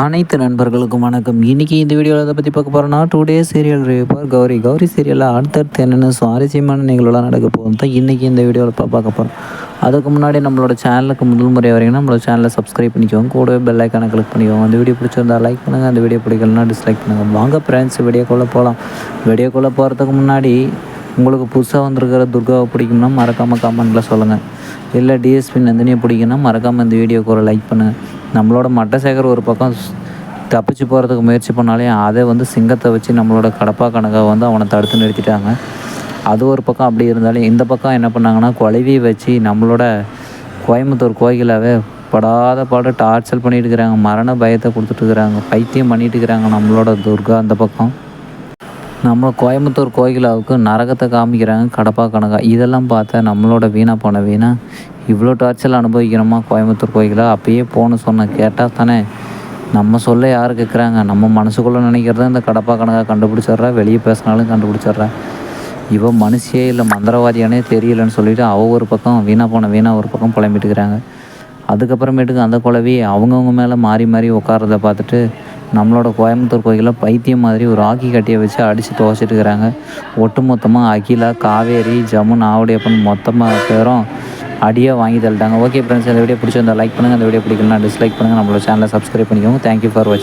அனைத்து நண்பர்களுக்கும் வணக்கம். இன்றைக்கி இந்த வீடியோவில் அதை பற்றி பார்க்க போகிறோன்னா two days serial review Gowri. Gowri சீரியலில் அடுத்தடுத்து என்னென்ன சுவாரஸ்யமான நிகழ்வுலாம் நடக்க போகும் தான் இன்றைக்கி இந்த வீடியோவில் பார்க்க போகிறோம் அதுக்கு முன்னாடி நம்மளோட சேனலுக்கு முதல் முறை வரீங்கன்னா நம்மளோட சேனலை சப்ஸ்கிரைப் பண்ணிக்கோங்க. கூடவே பெல் ஐக்கானை கிளிக் பண்ணிக்கோங்க. அந்த வீடியோ பிடிச்சிருந்தா லைக் பண்ணுங்கள் அந்த வீடியோ பிடிக்கலனா டிஸ்லைக் பண்ணுங்கள் வாங்க ஃப்ரெண்ட்ஸ் வீடியோக்குள்ளே போகலாம் வீடியோக்குள்ளே போகிறதுக்கு முன்னாடி உங்களுக்கு புதுசாக வந்திருக்கிற துர்காவை பிடிக்கும்னா மறக்காமல் கமெண்ட்டில் சொல்லுங்கள் இல்லை டிஎஸ்பி நந்தினியை பிடிக்குன்னா மறக்காமல் இந்த வீடியோக்கு ஒரு லைக் பண்ணுங்கள் நம்மளோட மட்டசேகர் ஒரு பக்கம் தப்பிச்சு போகிறதுக்கு முயற்சி பண்ணாலே அதை வந்து சிங்கத்தை வச்சு நம்மளோட கடப்பா கணக்கை வந்து அவனை தடுத்து நிறுத்திட்டாங்க. அது ஒரு பக்கம் அப்படி இருந்தாலும் இந்த பக்கம் என்ன பண்ணாங்கன்னா குழவியை வச்சு நம்மளோட கோயம்புத்தூர் கோயிலாவே படாத பாடு டார்ச்சல் பண்ணிட்டு இருக்கிறாங்க. மரண பயத்தை கொடுத்துட்டுருக்குறாங்க பைத்தியம் பண்ணிட்டு இருக்கிறாங்க நம்மளோட துர்கா அந்த பக்கம். நம்ம கோயம்புத்தூர் கோயிலாவுக்கு நரகத்தை காமிக்கிறாங்க கடப்பா கணக்கா இதெல்லாம் பார்த்தா நம்மளோட வீணாக போன வீணா. இவ்வளோ டார்ச்சல் அனுபவிக்கிறோமா கோயம்புத்தூர் கோகிலா அப்பயே போகணும்னு சொன்ன கேட்டால் தானே. நம்ம சொல்ல யார் கேட்குறாங்க? நம்ம மனசுக்குள்ளே நினைக்கிறத இந்த கடப்பா கணக்காக கண்டுபிடிச்சிட்றா வெளியே பேசினாலும் கண்டுபிடிச்சிட்றா. இவன் மனுஷியே இல்லை மந்திரவாதியானே தெரியலன்னு சொல்லிட்டு அவ ஒரு பக்கம் வீணாக போன வீணாக ஒரு பக்கம் புலம்பிட்டுக்கிறாங்க. அதுக்கப்புறமேட்டுக்கு அந்த குழவி அவங்கவுங்க மேலே மாறி மாறி உட்காரத பார்த்துட்டு நம்மளோட கோயம்புத்தூர் கோயிலில் பைத்தியம் மாதிரி ஒரு ஆக்கி கட்டியை வச்சு அடித்து துவச்சிட்டு இருக்கிறாங்க ஒட்டு மொத்தமாக அகிலா காவேரி ஜமுன் ஆவுடையப்பன் மொத்தமாக பேரும் அடியாக வாங்கி தள்ளிட்டாங்க. ஓகே ஃப்ரெண்ட்ஸ் இந்த வீடியோ பிடிச்சிருந்தா லைக் பண்ணுங்கள் அந்த வீடியோ பிடிக்கலனா டிஸ்லைக் பண்ணுங்கள் நம்மளோட சேனலை சப்ஸ்கிரைப் பண்ணிக்கோங்க. தேங்க்யூ ஃபார் வாட்சிங்